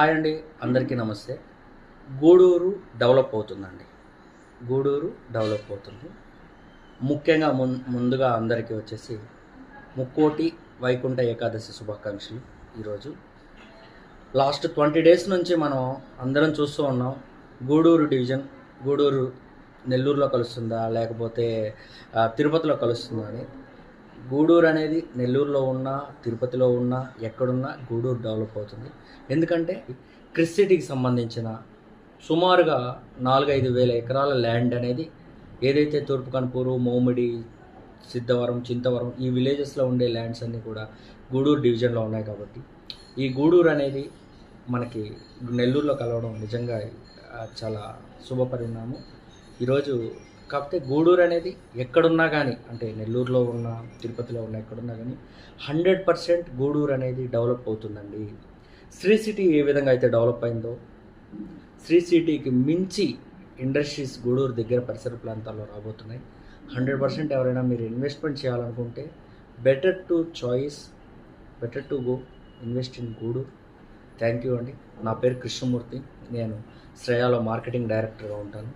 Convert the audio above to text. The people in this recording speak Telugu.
హాయ్ అండి అందరికీ నమస్తే. గూడూరు డెవలప్ అవుతుందండి. గూడూరు డెవలప్ అవుతుంది. ముఖ్యంగా ముం ముందుగా అందరికీ వచ్చేసి ముక్కోటి వైకుంఠ ఏకాదశి శుభాకాంక్షలు ఈరోజు. లాస్ట్ ట్వంటీ డేస్ నుంచి మనం అందరం చూస్తూ ఉన్నాం. గూడూరు డివిజన్ గూడూరు నెల్లూరులో కలుస్తుందా లేకపోతే తిరుపతిలో కలుస్తుందా అని. గూడూరు అనేది నెల్లూరులో ఉన్నా తిరుపతిలో ఉన్నా ఎక్కడున్నా గూడూరు డెవలప్ అవుతుంది. ఎందుకంటే క్రిస్టిటీకి సంబంధించిన సుమారుగా నాలుగైదు వేల ఎకరాల ల్యాండ్ అనేది ఏదైతే తూర్పు కనుపూరు మోమిడి సిద్ధవరం చింతవరం ఈ విలేజెస్లో ఉండే ల్యాండ్స్ అన్నీ కూడా గూడూరు డివిజన్లో ఉన్నాయి కాబట్టి ఈ గూడూరు అనేది మనకి నెల్లూరులో కలవడం నిజంగా చాలా శుభపరిణామం. ఈరోజు కాకపోతే గూడూరు అనేది ఎక్కడున్నా కానీ అంటే నెల్లూరులో ఉన్న తిరుపతిలో ఉన్న ఎక్కడున్నా కానీ హండ్రెడ్ పర్సెంట్ గూడూరు అనేది డెవలప్ అవుతుందండి. శ్రీ సిటీ ఏ విధంగా అయితే డెవలప్ అయిందో శ్రీ సిటీకి మించి ఇండస్ట్రీస్ గూడూరు దగ్గర పరిసర ప్రాంతాల్లో రాబోతున్నాయి. హండ్రెడ్ పర్సెంట్ ఎవరైనా మీరు ఇన్వెస్ట్మెంట్ చేయాలనుకుంటే better to choice better to go invest in Gudur. Thank you అండి. నా పేరు కృష్ణమూర్తి. నేను శ్రేయాలో మార్కెటింగ్ డైరెక్టర్గా ఉంటాను.